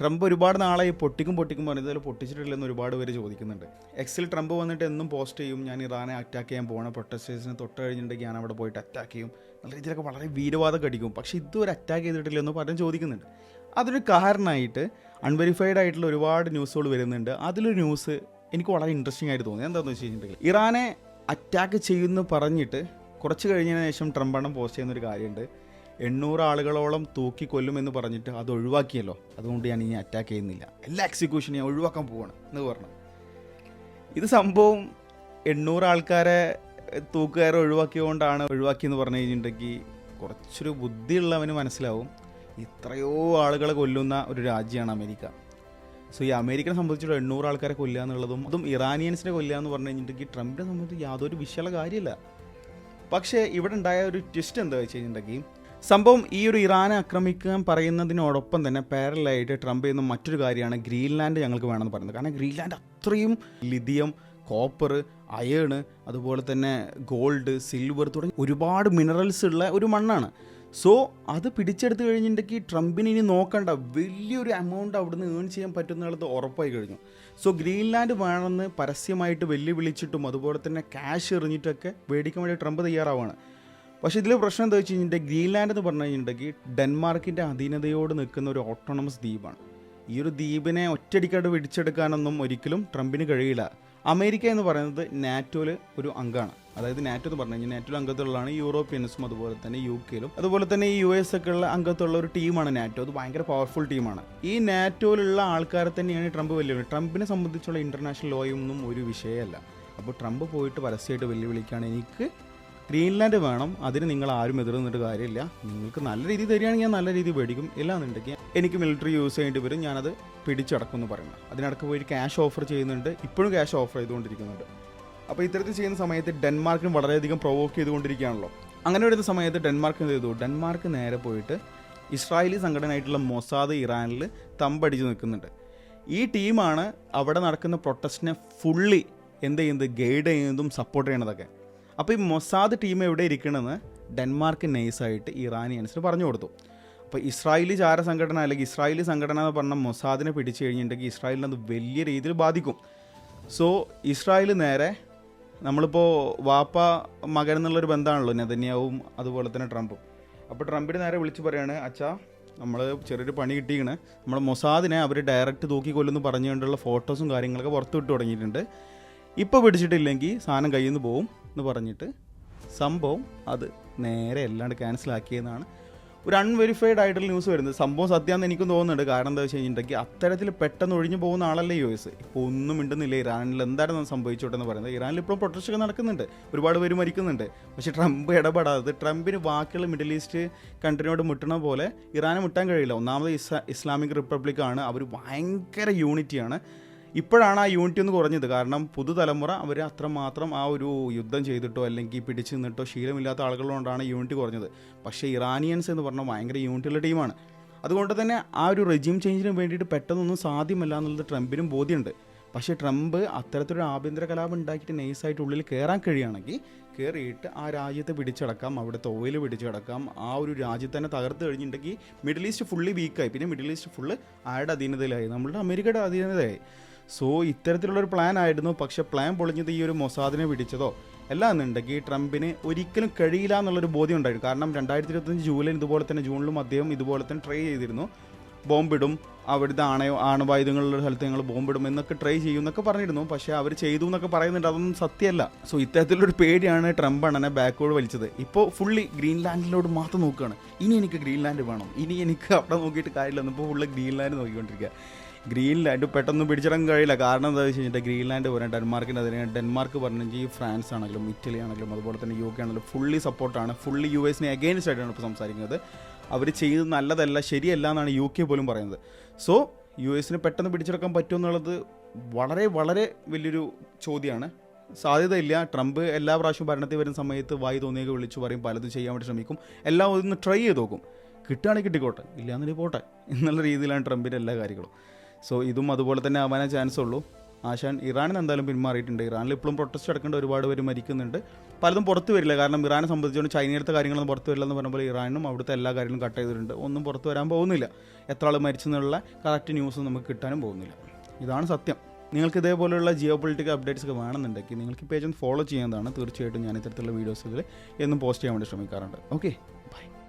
Trump ഒരുപാട് നാളായി പൊട്ടിക്കും പൊട്ടിക്കും പറഞ്ഞു ഇതുപോലെ പൊട്ടിച്ചിട്ടില്ലെന്ന് ഒരുപാട് പേര് ചോദിക്കുന്നുണ്ട്. എക്സിൽ ട്രംപ് വന്നിട്ട് എന്നും പോസ്റ്റ് ചെയ്യും ഞാൻ ഇറാനെ അറ്റാക്ക് ചെയ്യാൻ പോകണം പ്രൊട്ടസ്റ്റേഴ്സിനെ തൊട്ട് കഴിഞ്ഞിട്ടുണ്ടെങ്കിൽ ഞാൻ അവിടെ പോയിട്ട് അറ്റാക്ക് ചെയ്യും. നല്ല രീതിയിലൊക്കെ വളരെ വീരവാദം കടിക്കും പക്ഷേ ഇതുവരെ അറ്റാക്ക് ചെയ്തിട്ടില്ലെന്ന് പറഞ്ഞ് ചോദിക്കുന്നുണ്ട്. അതൊരു കാരണമായിട്ട് അൺവെരിഫൈഡ് ആയിട്ടുള്ള ഒരുപാട് ന്യൂസുകൾ വരുന്നുണ്ട്. അതിലൊരു ന്യൂസ് എനിക്ക് വളരെ ഇൻട്രസ്റ്റിംഗ് ആയിട്ട് തോന്നി. എന്താണെന്ന് വെച്ച് കഴിഞ്ഞിട്ടുണ്ടെങ്കിൽ ഇറാനെ അറ്റാക്ക് ചെയ്യുമെന്ന് പറഞ്ഞിട്ട് കുറച്ച് കഴിഞ്ഞതിന് ശേഷം ട്രംപ് എണ്ണം പോസ്റ്റ് ചെയ്യുന്ന ഒരു കാര്യമുണ്ട്. എണ്ണൂറ് ആളുകളോളം തൂക്കി കൊല്ലുമെന്ന് പറഞ്ഞിട്ട് അത് ഒഴിവാക്കിയല്ലോ. അതുകൊണ്ട് ഞാൻ ഇനി അറ്റാക്ക് ചെയ്യുന്നില്ല. എല്ലാ എക്സിക്യൂഷനും ഞാൻ ഒഴിവാക്കാൻ പോവാണ് എന്ന് പറഞ്ഞു. ഇത് സംഭവം എണ്ണൂറ് ആൾക്കാരെ തൂക്കുകാരെ ഒഴിവാക്കിയതുകൊണ്ടാണ് ഒഴിവാക്കിയെന്ന് പറഞ്ഞു കഴിഞ്ഞിട്ടുണ്ടെങ്കിൽ കുറച്ചൊരു ബുദ്ധിയുള്ളവന് മനസ്സിലാവും ഇത്രയോ ആളുകളെ കൊല്ലുന്ന ഒരു രാജ്യമാണ് അമേരിക്ക. സോ ഈ അമേരിക്കനെ സംബന്ധിച്ചിട്ട് എണ്ണൂറ് ആൾക്കാരെ കൊല്ലുക എന്നുള്ളതും അതും ഇറാനിയൻസിനെ കൊല്ലുക എന്ന് പറഞ്ഞു കഴിഞ്ഞിട്ടുണ്ടെങ്കിൽ ട്രംപിനെ സംബന്ധിച്ച് യാതൊരു വിഷയമുള്ള കാര്യമില്ല പക്ഷേ ഇവിടെ ഉണ്ടായ ഒരു ട്വിസ്റ്റ് എന്താ വെച്ച് കഴിഞ്ഞിട്ടുണ്ടെങ്കിൽ സംഭവം ഈ ഒരു ഇറാനെ ആക്രമിക്കാൻ പറയുന്നതിനോടൊപ്പം തന്നെ പാരലായിട്ട് ട്രംപ് ചെയ്യുന്ന മറ്റൊരു കാര്യമാണ് ഗ്രീൻലാൻഡ് ഞങ്ങൾക്ക് വേണമെന്ന് പറയുന്നത്. കാരണം ഗ്രീൻലാൻഡ് അത്രയും ലിഥിയം കോപ്പർ അയേണ് അതുപോലെ തന്നെ ഗോൾഡ് സിൽവർ തുടങ്ങി ഒരുപാട് മിനറൽസ് ഉള്ള ഒരു മണ്ണാണ്. സോ അത് പിടിച്ചെടുത്ത് കഴിഞ്ഞിട്ടുണ്ടെങ്കിൽ ട്രംപിന് ഇനി നോക്കണ്ട. വലിയൊരു എമൗണ്ട് അവിടുന്ന് ഏൺ ചെയ്യാൻ പറ്റുന്നുള്ളത് ഉറപ്പായി കഴിഞ്ഞു. സോ ഗ്രീൻലാൻഡ് വേണമെന്ന് പരസ്യമായിട്ട് വെല്ലുവിളിച്ചിട്ടും അതുപോലെ തന്നെ ക്യാഷ് എറിഞ്ഞിട്ടൊക്കെ മേടിക്കാൻ വേണ്ടി ട്രംപ് തയ്യാറാവാണ് പക്ഷേ ഇതിൽ പ്രശ്നം എന്താ വെച്ച് കഴിഞ്ഞിട്ടുണ്ടെങ്കിൽ ഗ്രീൻലാൻഡ് എന്ന് പറഞ്ഞു കഴിഞ്ഞിട്ടുണ്ടെങ്കിൽ ഡെൻമാർക്കിന്റെ അധീനതയോട് നിൽക്കുന്ന ഒരു ഓട്ടോണമസ് ദ്വീപാണ്. ഈ ഒരു ദ്വീപിനെ ഒറ്റയടിക്കായിട്ട് പിടിച്ചെടുക്കാനൊന്നും ഒരിക്കലും ട്രംപിന് കഴിയില്ല. അമേരിക്ക എന്ന് പറയുന്നത് നാറ്റോയിൽ ഒരു അംഗമാണ് അതായത് നാറ്റോ എന്ന് പറഞ്ഞു കഴിഞ്ഞാൽ നാറ്റോയിൽ അംഗത്തുള്ളതാണ് യൂറോപ്യൻസും അതുപോലെ തന്നെ യു കെയിലും അതുപോലെ തന്നെ ഈ യു എസ് ഒക്കെ ഉള്ള അംഗത്തുള്ള ഒരു ടീമാണ് നാറ്റോ. അത് ഭയങ്കര പവർഫുൾ ടീമാണ്. ഈ നാറ്റോയിലുള്ള ആൾക്കാരെ തന്നെയാണ് ട്രംപ് വെല്ലുവിളി. ട്രംപിനെ സംബന്ധിച്ചുള്ള ഇന്റർനാഷണൽ ലോയൊന്നും ഒരു വിഷയമല്ല. അപ്പോൾ ട്രംപ് പോയിട്ട് പരസ്യമായിട്ട് വെല്ലുവിളിക്കുകയാണ് എനിക്ക് ഗ്രീൻലാൻഡ് വേണം. അതിന് നിങ്ങൾ ആരും എതിർന്നിട്ട് കാര്യമില്ല. നിങ്ങൾക്ക് നല്ല രീതി തരികയാണെങ്കിൽ ഞാൻ നല്ല രീതി മേടിക്കും. ഇല്ലാന്നുണ്ടെങ്കിൽ എനിക്ക് മിലിറ്ററി യൂസ് ചെയ്യേണ്ടി വരും. ഞാനത് പിടിച്ചടക്കും എന്ന് പറയുന്നത്. അതിനടക്ക് പോയി ക്യാഷ് ഓഫർ ചെയ്യുന്നുണ്ട്. ഇപ്പോഴും ക്യാഷ് ഓഫർ ചെയ്തുകൊണ്ടിരിക്കുന്നുണ്ട്. അപ്പോൾ ഇത്തരത്തിൽ ചെയ്യുന്ന സമയത്ത് ഡെൻമാർക്കിന് വളരെയധികം പ്രൊവോക്ക് ചെയ്തുകൊണ്ടിരിക്കുകയാണല്ലോ. അങ്ങനെ വരുന്ന സമയത്ത് ഡെൻമാർക്ക് എന്ത് ചെയ്തു? ഡെൻമാർക്ക് നേരെ പോയിട്ട് ഇസ്രായേലി സംഘടനയായിട്ടുള്ള മൊസാദ് ഇറാനിൽ തമ്പടിച്ച് നിൽക്കുന്നുണ്ട്. ഈ ടീമാണ് അവിടെ നടക്കുന്ന പ്രൊട്ടസ്റ്റിനെ ഫുള്ളി എന്ത് ചെയ്യുന്നത്? ഗൈഡ് ചെയ്യുന്നതും സപ്പോർട്ട് ചെയ്യണതൊക്കെ അപ്പോൾ ഈ മൊസാദ് ടീം എവിടെ ഇരിക്കണമെന്ന് ഡെൻമാർക്ക് നൈസായിട്ട് ഇറാനിയൻസിന് പറഞ്ഞു കൊടുത്തു. അപ്പോൾ ഇസ്രായേലി ചാര സംഘടന അല്ലെങ്കിൽ ഇസ്രായേലി സംഘടന എന്ന് പറഞ്ഞാൽ മൊസാദിനെ പിടിച്ചു കഴിഞ്ഞിട്ടുണ്ടെങ്കിൽ ഇസ്രായേലിനെ അത് വലിയ രീതിയിൽ ബാധിക്കും. സോ ഇസ്രായേൽ നേരെ നമ്മളിപ്പോൾ വാപ്പ മകൻ എന്നുള്ളൊരു ബന്ധമാണല്ലോ നെതന്യാവും അതുപോലെ തന്നെ ട്രംപും. അപ്പോൾ ട്രംപിന് നേരെ വിളിച്ച് പറയാണ് അച്ഛാ നമ്മൾ ചെറിയൊരു പണി കിട്ടിയാണ് നമ്മൾ മൊസാദിനെ അവർ ഡയറക്റ്റ് തൂക്കി പറഞ്ഞുകൊണ്ടുള്ള ഫോട്ടോസും കാര്യങ്ങളൊക്കെ പുറത്തു വിട്ട് തുടങ്ങിയിട്ടുണ്ട്. ഇപ്പോൾ പിടിച്ചിട്ടില്ലെങ്കിൽ സാധനം കയ്യിൽ നിന്ന് പോവും. എന്ന് പറഞ്ഞിട്ട് സംഭവം അത് നേരെ അല്ലാണ്ട് ക്യാൻസൽ ആക്കിയെന്നാണ് ഒരു അൺവെരിഫൈഡ് ആയിട്ടുള്ള ന്യൂസ് വരുന്നത്. സംഭവം സത്യമാണെന്ന് എനിക്കും തോന്നുന്നുണ്ട്. കാരണം എന്താ വെച്ച് കഴിഞ്ഞിട്ടുണ്ടെങ്കിൽ അത്തരത്തിൽ പെട്ടെന്ന് ഒഴിഞ്ഞു പോകുന്ന ആളല്ലേ യു എസ് ഇപ്പോൾ ഒന്നും മിണ്ടുന്നില്ല. ഇറാനിൽ എന്താണ് സംഭവിച്ചോട്ടെ എന്ന് പറയുന്നത്. ഇറാനിൽ ഇപ്പോൾ പ്രൊട്ടസ്റ്റ് നടക്കുന്നുണ്ട്. ഒരുപാട് പേര് മരിക്കുന്നുണ്ട്. പക്ഷേ ട്രംപ് ഇടപെടാതെ ട്രംപിന് ബാക്കിയുള്ള മിഡിൽ ഈസ്റ്റ് കൺട്രിനോട് മുട്ടണ പോലെ ഇറാനെ മുട്ടാൻ കഴിയില്ല. ഒന്നാമത് ഇസ്ലാമിക് റിപ്പബ്ലിക്കാണ് അവർ ഭയങ്കര യൂണിറ്റിയാണ് ഇപ്പോഴാണ് ആ യൂണിറ്റി ഒന്ന് കുറഞ്ഞത്. കാരണം പുതുതലമുറ അവർ അത്രമാത്രം ആ ഒരു യുദ്ധം ചെയ്തിട്ടോ അല്ലെങ്കിൽ പിടിച്ചു നിന്നിട്ടോ ശീലമില്ലാത്ത ആളുകളുകൊണ്ടാണ് യൂണിറ്റി കുറഞ്ഞത്. പക്ഷേ ഇറാനിയൻസ് എന്ന് പറഞ്ഞാൽ ഭയങ്കര യൂണിറ്റിയുള്ള ടീമാണ് അതുകൊണ്ട് തന്നെ ആ ഒരു റെജ്യൂം ചേഞ്ചിന് വേണ്ടിയിട്ട് പെട്ടെന്നൊന്നും സാധ്യമല്ല എന്നുള്ളത് ട്രംപിനും ബോധ്യമുണ്ട്. പക്ഷേ ട്രംപ് അത്തരത്തിലൊരു ആഭ്യന്തര കലാപം ഉണ്ടാക്കിയിട്ട് നൈസായിട്ട് ഉള്ളിൽ കയറാൻ കഴിയുകയാണെങ്കിൽ കയറിയിട്ട് ആ രാജ്യത്തെ പിടിച്ചടക്കാം അവിടുത്തെ ഓയിൽ പിടിച്ചടക്കാം ആ ഒരു രാജ്യത്തെ തന്നെ തകർത്ത് കഴിഞ്ഞിട്ടുണ്ടെങ്കിൽ മിഡിൽ ഈസ്റ്റ് ഫുള്ളി വീക്കായി പിന്നെ മിഡിൽ ഈസ്റ്റ് ഫുള്ള് ആരുടെ അധീനതയിലായി. നമ്മളുടെ അമേരിക്കയുടെ അധീനതയായി. സോ ഇത്തരത്തിലുള്ളൊരു പ്ലാൻ ആയിരുന്നു. പക്ഷെ പ്ലാൻ പൊളിഞ്ഞത് ഈ ഒരു മൊസാദിനെ പിടിച്ചതോ? എല്ലാം എന്നുണ്ടെങ്കിൽ ട്രംപിന് ഒരിക്കലും കഴിയില്ല എന്നുള്ളൊരു ബോധ്യം ഉണ്ടായിരുന്നു. കാരണം രണ്ടായിരത്തി ഇരുപത്തഞ്ച് ജൂലൈ ഇതുപോലെ തന്നെ ജൂണിലും അദ്ദേഹം ഇതുപോലെ തന്നെ ട്രൈ ചെയ്തിരുന്നു. ബോംബിടും അവിടുത്തെ ആണയോ ആണവായുധങ്ങളുള്ള സ്ഥലത്ത് ഞങ്ങൾ ബോംബിടും എന്നൊക്കെ ട്രൈ ചെയ്യും എന്നൊക്കെ പറഞ്ഞിരുന്നു. പക്ഷേ അവർ ചെയ്തു എന്നൊക്കെ പറയുന്നുണ്ട്. അതൊന്നും സത്യമല്ല. സോ ഇത്തരത്തിലൊരു പേടിയാണ് ട്രംപ് അണ്ണനെ ബാക്കോട് വലിച്ചത്. ഇപ്പോൾ ഫുള്ളി ഗ്രീൻലാൻഡിലോട് മാത്രം നോക്കുകയാണ്. ഇനി എനിക്ക് ഗ്രീൻലാൻഡ് വേണം. ഇനി എനിക്ക് അവിടെ നോക്കിയിട്ട് കാര്യമില്ല. ഇപ്പോൾ ഫുള്ള് ഗ്രീൻലാൻഡ് നോക്കിക്കൊണ്ടിരിക്കുക. ഗ്രീൻലാൻഡ് പെട്ടെന്ന് പിടിച്ചിടാൻ കഴിയില്ല. കാരണം എന്താ വെച്ച് കഴിഞ്ഞാൽ ഗ്രീൻലാൻഡ് പോലെ ഡെൻമാർക്കിന്റെ അതിനെ ഡെൻമാർക്ക് പറഞ്ഞെങ്കിൽ ഫ്രാൻസ് ആണെങ്കിലും ഇറ്റലി ആണെങ്കിലും അതുപോലെ തന്നെ യു കെ ആണെങ്കിലും ഫുള്ളി സപ്പോർട്ടാണ് ഫുള്ളി യു എസിനെ അഗെയിൻസ്റ്റ് ആയിട്ടാണ് ഇപ്പോൾ സംസാരിക്കുന്നത്. അവർ ചെയ്യുന്നത് നല്ലതല്ല ശരിയല്ല എന്നാണ് യു കെ പോലും പറയുന്നത്. സോ യു എസിന് പെട്ടെന്ന് പിടിച്ചെടുക്കാൻ പറ്റുമെന്നുള്ളത് വളരെ വളരെ വലിയൊരു ചോദ്യമാണ്. സാധ്യതയില്ല. ട്രംപ് എല്ലാ പ്രാവശ്യവും ഭരണത്തിൽ വരുന്ന സമയത്ത് വായി തോന്നിയൊക്കെ വിളിച്ചു പറയും പലതും ചെയ്യാൻ വേണ്ടി ശ്രമിക്കും. എല്ലാം ഒന്ന് ട്രൈ ചെയ്ത് നോക്കും. കിട്ടുകയാണെങ്കിൽ കിട്ടിക്കോട്ടെ ഇല്ലാന്നുണ്ടെങ്കിൽ പോട്ടെ. എന്നുള്ള രീതിയിലാണ് ട്രംപിന്റെ എല്ലാ കാര്യങ്ങളും. സോ ഇതും അതുപോലെ തന്നെ ആവാനേ ചാൻസ് ഉള്ളൂ. ആശാൻ ഇറാനിൽ എന്തായാലും പിന്മാറിയിട്ടുണ്ട്. ഇറാനിൽ ഇപ്പോഴും പ്രൊട്ടസ്റ്റ് അടക്കേണ്ട ഒരുപാട് പേര് മരിക്കുന്നുണ്ട്. പലതും പുറത്തു വരില്ല. കാരണം ഇറാനെ സംബന്ധിച്ചുകൊണ്ട് ചൈനയുടെ കാര്യങ്ങളൊന്നും പുറത്തു വരില്ല എന്ന് പറയുമ്പോൾ ഇറാനും അവിടുത്തെ എല്ലാ കാര്യങ്ങളും കട്ട് ചെയ്തിട്ടുണ്ട്. ഒന്നും പുറത്തു വരാൻ പോകുന്നില്ല. എത്ര ആൾ മരിച്ചെന്നുള്ള കറക്റ്റ് ന്യൂസ് നമുക്ക് കിട്ടാനും പോകുന്നില്ല. ഇതാണ് സത്യം. നിങ്ങൾക്ക് ഇതേപോലെയുള്ള ജിയോ പൊളിറ്റിക്കൽ അപ്ഡേറ്റ്സ് ഒക്കെ വേണമെന്നുണ്ടെങ്കിൽ നിങ്ങൾക്ക് പേജ് ഒന്ന് ഫോളോ ചെയ്യുന്നതാണ്. തീർച്ചയായിട്ടും ഞാൻ ഇത്തരത്തിലുള്ള വീഡിയോസുകൾ എന്നും പോസ്റ്റ് ചെയ്യാൻ വേണ്ടി ശ്രമിക്കാറുണ്ട്. Okay bye